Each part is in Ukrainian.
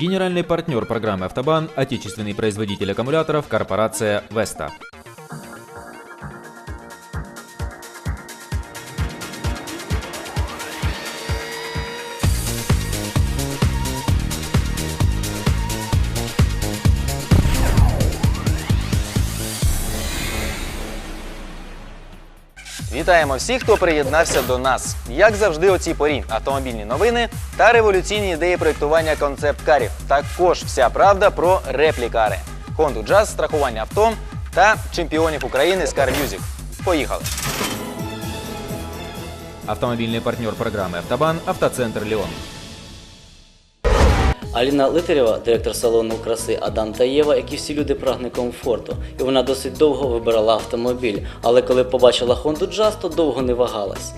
Генеральный партнер программы «Автобан» – отечественный производитель аккумуляторов корпорация «Веста». Вітаємо всіх, хто приєднався до нас. Як завжди, о цій порі автомобільні новини та революційні ідеї проєктування концепт-карів. Також вся правда про реплікари, Honda Jazz, страхування авто та чемпіонів України з Car Music. Поїхали! Автомобильный партнер программы «Автобан» – автоцентр «Леон». Аліна Литарєва, директор салону краси Адам та Єва, як і всі люди прагне комфорту, і вона досить довго вибирала автомобіль. Але коли побачила Honda Jazz, то довго не вагалась.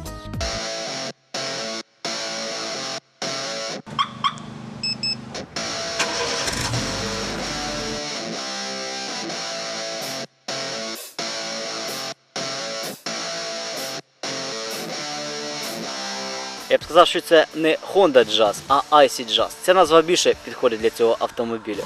Я б сказав, що це не Honda Jazz, а Icy Jazz. Ця назва більше підходить для цього автомобіля.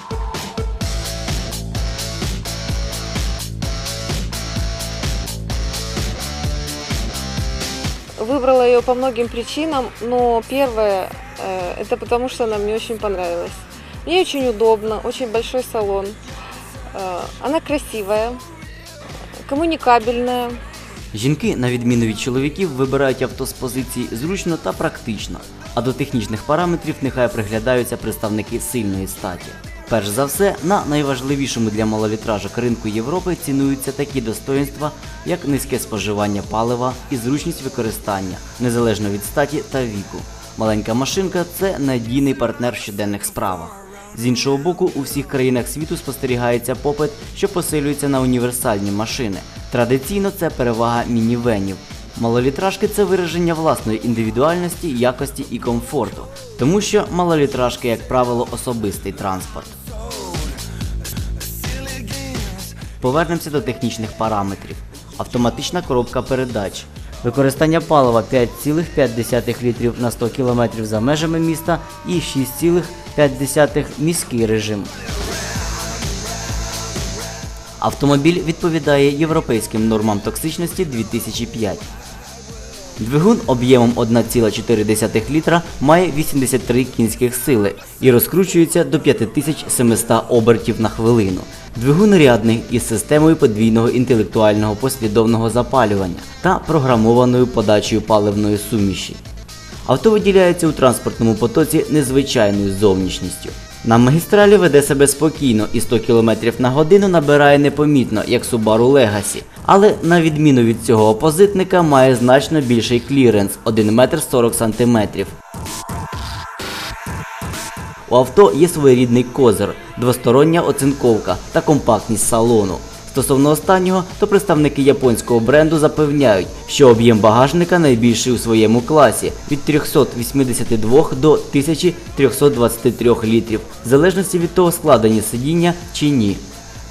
Выбрала ее по многим причинам, но первое э, это потому, что она мне очень понравилась. Мне очень удобно, очень большой салон. Э, Она красивая, коммуникабельная. Жінки, на відміну від чоловіків, вибирають авто з позиції зручно та практично, а до технічних параметрів нехай приглядаються представники сильної статі. Перш за все, на найважливішому для малолітражок ринку Європи цінуються такі достоинства, як низьке споживання палива і зручність використання, незалежно від статі та віку. Маленька машинка це надійний партнер в щоденних справах. З іншого боку, у всіх країнах світу спостерігається попит, що посилюється на універсальні машини. Традиційно це перевага мінівенів. Малолітражки це вираження власної індивідуальності, якості і комфорту, тому що малолітражки, як правило, особистий транспорт. Повернемося до технічних параметрів. Автоматична коробка передач. Використання палива 5,5 літрів на 100 км за межами міста і 6,5 міський режим. Автомобіль відповідає європейським нормам токсичності 2005. Двигун об'ємом 1,4 літра має 83 кінських сили і розкручується до 5700 обертів на хвилину. Двигун рядний із системою подвійного інтелектуального послідовного запалювання та програмованою подачею паливної суміші. Авто виділяється у транспортному потоці незвичайною зовнішністю. На магістралі веде себе спокійно і 100 км на годину набирає непомітно, як Subaru Legacy. Але на відміну від цього опозитника має значно більший кліренс 1 метр 40 см. У авто є своєрідний козир, двостороння оцинковка та компактність салону. Стосовно останнього, то представники японського бренду запевняють, що об'єм багажника найбільший у своєму класі від 382 до 1323 літрів, в залежності від того, складені сидіння чи ні.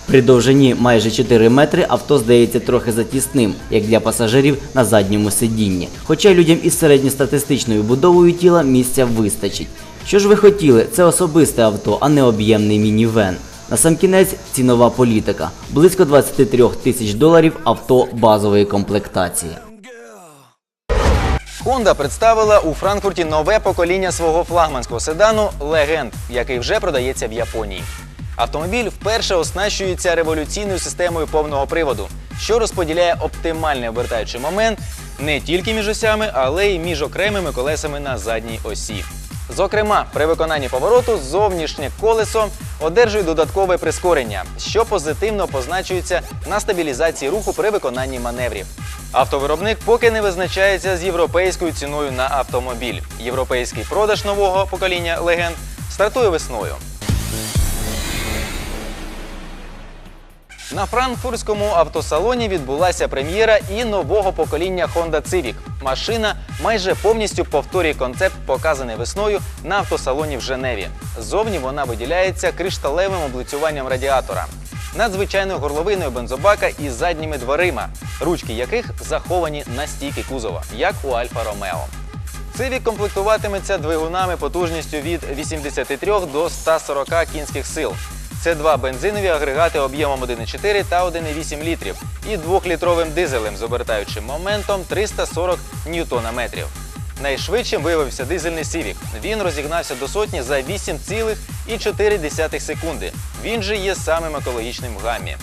При довжині майже 4 метри авто здається трохи затісним, як для пасажирів на задньому сидінні. Хоча людям із середньостатистичною будовою тіла місця вистачить. Що ж ви хотіли? Це особисте авто, а не об'ємний мінівен. Насамкінець цінова політика. Близько 23 тисяч доларів авто базової комплектації. Honda представила у Франкфурті нове покоління свого флагманського седану Legend, який вже продається в Японії. Автомобіль вперше оснащується революційною системою повного приводу, що розподіляє оптимальний обертаючий момент не тільки між осями, але й між окремими колесами на задній осі. Зокрема, при виконанні повороту зовнішнє колесо одержує додаткове прискорення, що позитивно позначується на стабілізації руху при виконанні маневрів. Автовиробник поки не визначається з європейською ціною на автомобіль. Європейський продаж нового покоління легенд стартує весною. На франкфуртському автосалоні відбулася прем'єра і нового покоління Honda Civic. Машина майже повністю повторює концепт, показаний весною на автосалоні в Женеві. Зовні вона виділяється кришталевим облицюванням радіатора, надзвичайною горловиною бензобака і задніми дверима, ручки яких заховані на стійки кузова, як у Альфа Ромео. Цивік комплектуватиметься двигунами потужністю від 83 до 140 кінських сил. Це два бензинові агрегати об'ємом 1,4 та 1,8 літрів і 2-літровим дизелем з обертаючим моментом 340 ньютона-метрів. Найшвидшим виявився дизельний Civic. Він розігнався до сотні за 8,4 секунди. Він же є самим екологічним в гамі.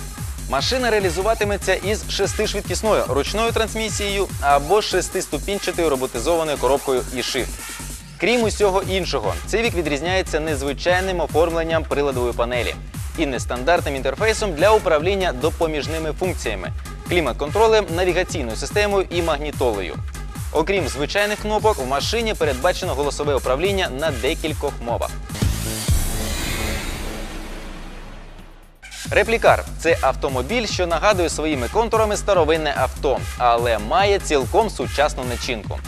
Машина реалізуватиметься із шестишвидкісною ручною трансмісією або шестиступінчатою роботизованою коробкою e-Shift. Крім усього іншого, Civic відрізняється незвичайним оформленням приладової панелі і нестандартним інтерфейсом для управління допоміжними функціями, клімат-контролем, навігаційною системою і магнітолою. Окрім звичайних кнопок, в машині передбачено голосове управління на декількох мовах. Реплікар це автомобіль, що нагадує своїми контурами старовинне авто, але має цілком сучасну начинку.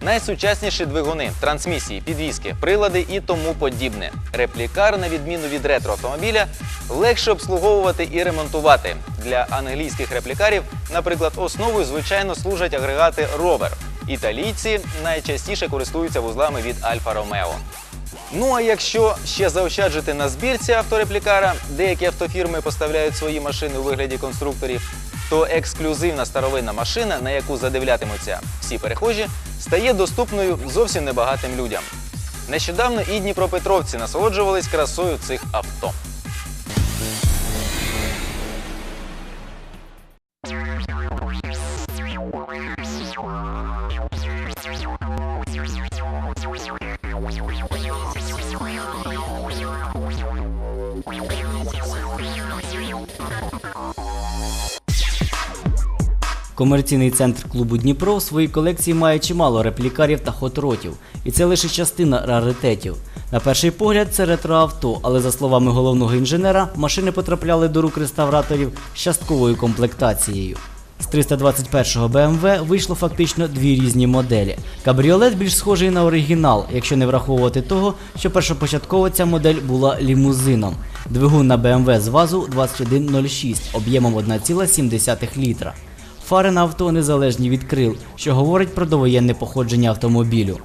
Найсучасніші двигуни, трансмісії, підвіски, прилади і тому подібне. Реплікар, на відміну від ретроавтомобіля, легше обслуговувати і ремонтувати. Для англійських реплікарів, наприклад, основою звичайно служать агрегати Rover. Італійці найчастіше користуються вузлами від Альфа Ромео. Ну а якщо ще заощаджити на збірці автореплікара, деякі автофірми поставляють свої машини у вигляді конструкторів, то ексклюзивна старовинна машина, на яку задивлятимуться всі перехожі, стає доступною зовсім небагатим людям. Нещодавно і дніпропетровці насолоджувались красою цих авто. Комерційний центр клубу Дніпро в своїй колекції має чимало реплікарів та хотротів, і це лише частина раритетів. На перший погляд, це ретроавто, але за словами головного інженера, машини потрапляли до рук реставраторів з частковою комплектацією. З 321-го BMW вийшло фактично дві різні моделі. Кабріолет більш схожий на оригінал, якщо не враховувати того, що першопочатково ця модель була лімузином. Двигун на BMW з вазу 2106 об'ємом 1,7 літра. Фари на авто незалежні від крил, що говорить про довоєнне походження автомобілю.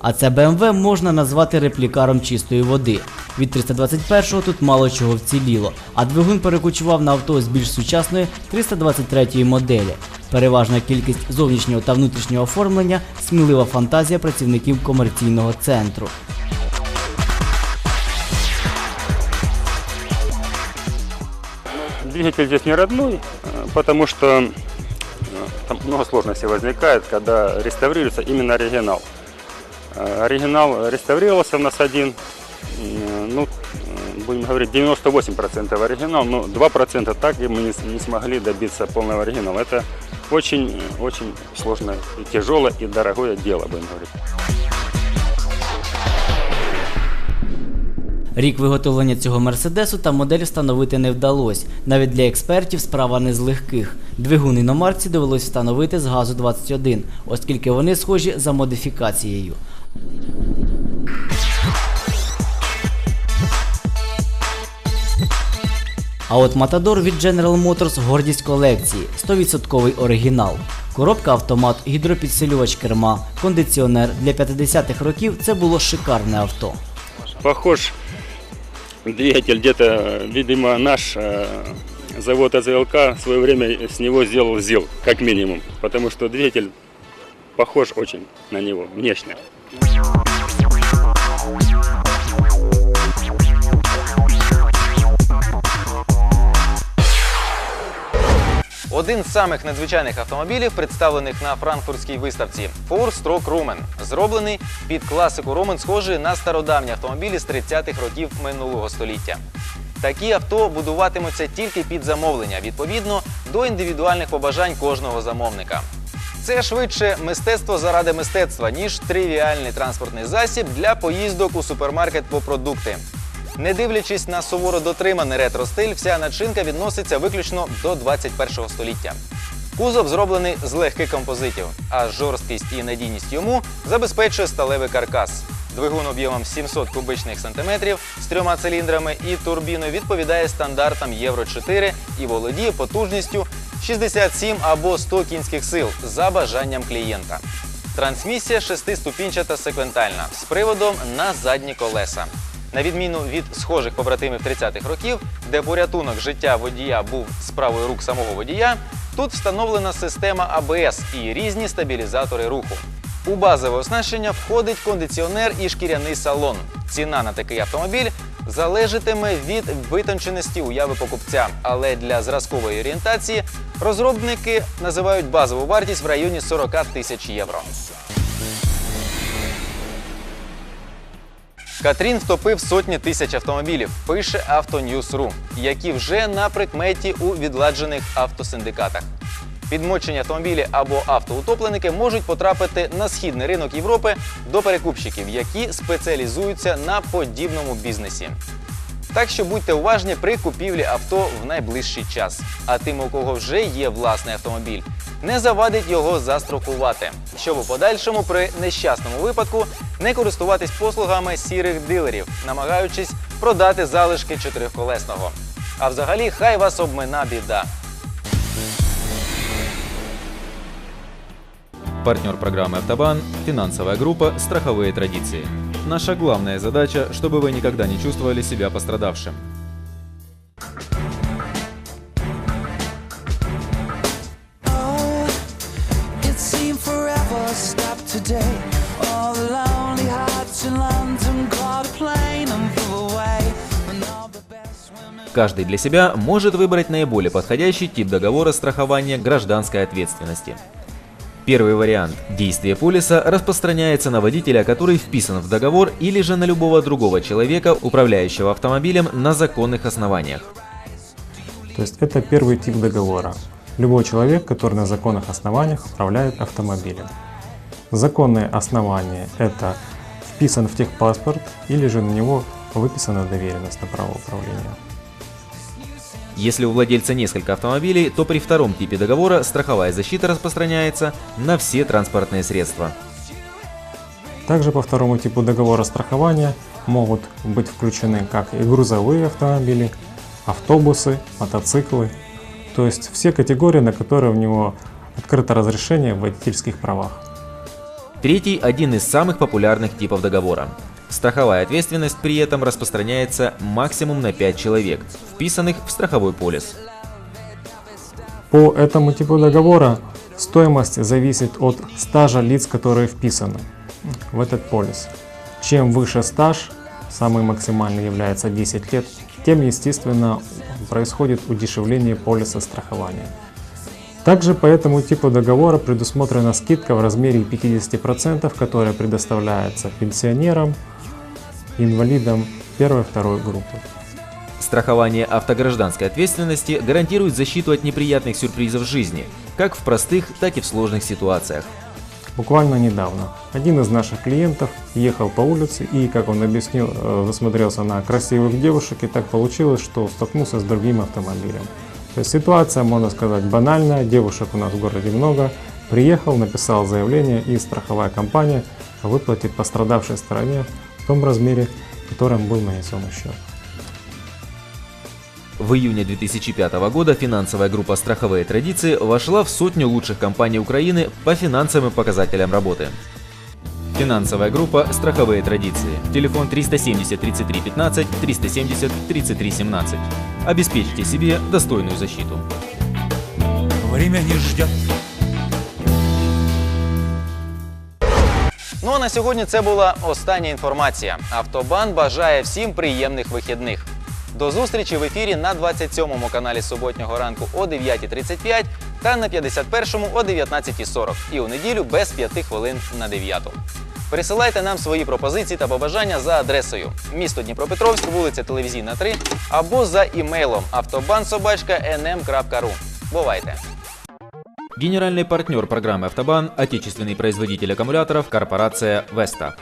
А це BMW можна назвати реплікаром чистої води. Від 321-го тут мало чого вціліло, а двигун перекочував на авто з більш сучасної 323-ї моделі. Переважна кількість зовнішнього та внутрішнього оформлення смілива фантазія працівників комерційного центру. Двигатель здесь не родной, э, потому что э, там много сложностей возникает, когда реставрируется именно оригинал. Э, Оригинал реставрировался у нас один, ну, будем говорить, 98% оригинал, но 2% так и мы не, смогли добиться полного оригинала. Это очень, э, очень сложное, тяжелое и дорогое дело, будем говорить. Рік виготовлення цього мерседесу та модель встановити не вдалося. Навіть для експертів справа не з легких. Двигун іномарці довелось встановити з газу 21, оскільки вони схожі за модифікацією. А от Матадор від General Motors гордість колекції, 100% оригінал. Коробка автомат, гідропідсилювач керма, кондиціонер для 50-х років це було шикарне авто. Похож двигатель где-то, видимо, наш э, завод АЗЛК в свое время с него сделал ЗИЛ, как минимум. Потому что двигатель похож очень на него внешне. Один з самих надзвичайних автомобілів, представлених на франкфуртській виставці Four Stroke Rumen, зроблений під класику Румен, схожий на стародавні автомобілі з 30-х років минулого століття. Такі авто будуватимуться тільки під замовлення, відповідно до індивідуальних побажань кожного замовника. Це швидше мистецтво заради мистецтва, ніж тривіальний транспортний засіб для поїздок у супермаркет по продукти. Не дивлячись на суворо дотриманий ретро-стиль, вся начинка відноситься виключно до 21 століття. Кузов зроблений з легких композитів, а жорсткість і надійність йому забезпечує сталевий каркас. Двигун об'ємом 700 кубичних сантиметрів з трьома циліндрами і турбіною відповідає стандартам Євро 4 і володіє потужністю 67 або 100 кінських сил за бажанням клієнта. Трансмісія шестиступінчата секвентальна з приводом на задні колеса. На відміну від схожих побратимів 30-х років, де порятунок життя водія був справою рук самого водія, тут встановлена система АБС і різні стабілізатори руху. У базове оснащення входить кондиціонер і шкіряний салон. Ціна на такий автомобіль залежатиме від витонченості уяви покупця, але для зразкової орієнтації розробники називають базову вартість в районі 40 тисяч євро. Катрін втопив сотні тисяч автомобілів, пише Автоньюз.ру, які вже на прикметі у відладжених автосиндикатах. Підмочені автомобілі або автоутопленики можуть потрапити на східний ринок Європи до перекупщиків, які спеціалізуються на подібному бізнесі. Так що будьте уважні при купівлі авто в найближчий час. А тим, у кого вже є власний автомобіль, не завадить його застрахувати, щоб у подальшому при нещасному випадку не користуватись послугами сірих дилерів, намагаючись продати залишки чотирьохколесного. А взагалі, хай вас обмина біда. Партнер программы «Автобан» – финансовая группа «Страховые традиции». наша главная задача, чтобы вы никогда не чувствовали себя пострадавшим. Каждый для себя может выбрать наиболее подходящий тип договора страхования гражданской ответственности. Первый вариант – действие полиса распространяется на водителя, который вписан в договор или же на любого другого человека, управляющего автомобилем на законных основаниях. То есть это первый тип договора. Любой человек, который на законных основаниях управляет автомобилем. Законные основания – это вписан в техпаспорт или же на него выписана доверенность на право управления. Если у владельца несколько автомобилей, то при втором типе договора страховая защита распространяется на все транспортные средства. Также по второму типу договора страхования могут быть включены как и грузовые автомобили, автобусы, мотоциклы, то есть все категории, на которые у него открыто разрешение в водительских правах. Третий – один из самых популярных типов договора. Страховая ответственность при этом распространяется максимум на 5 человек, вписанных в страховой полис. По этому типу договора стоимость зависит от стажа лиц, которые вписаны в этот полис. Чем выше стаж, самый максимальный является 10 лет, тем, естественно, происходит удешевление полиса страхования. Также по этому типу договора предусмотрена скидка в размере 50%, которая предоставляется пенсионерам, инвалидам первой и второй группы. Страхование автогражданской ответственности гарантирует защиту от неприятных сюрпризов жизни, как в простых, так и в сложных ситуациях. Буквально недавно один из наших клиентов ехал по улице и, как он объяснил, э, засмотрелся на красивых девушек и так получилось, что столкнулся с другим автомобилем. То есть ситуация, можно сказать, банальная, девушек у нас в городе много. Приехал, написал заявление и страховая компания выплатит пострадавшей стороне том размере, в котором был нанесен ущерб. В июне 2005 года финансовая группа «Страховые традиции» вошла в сотню лучших компаний Украины по финансовым показателям работы. Финансовая группа «Страховые традиции». Телефон 370 33 15 370 33 17. Обеспечьте себе достойную защиту. Время не ждет. Ну а на сьогодні це була остання інформація. Автобан бажає всім приємних вихідних. До зустрічі в ефірі на 27-му каналі суботнього ранку о 9.35 та на 51-му о 19.40 і у неділю без 5 хвилин на 9. Присилайте нам свої пропозиції та побажання за адресою місто Дніпропетровськ, вулиця Телевізійна 3 або за імейлом автобанsobachka.nm.ru. Бувайте! Генеральный партнер программы «Автобан» – отечественный производитель аккумуляторов корпорация «Веста».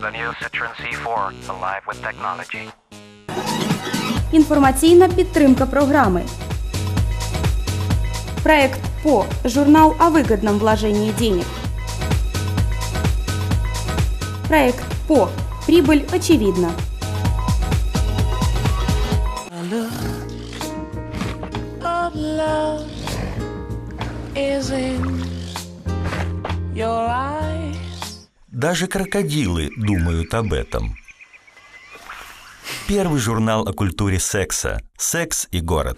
The new Citroen C4, alive with technology. Інформаційна підтримка програми. Проект По. Журнал о выгодном вложении денег. Проект По. Прибыль очевидна. Даже крокодилы думают об этом. Первый журнал о культуре секса «Секс и город».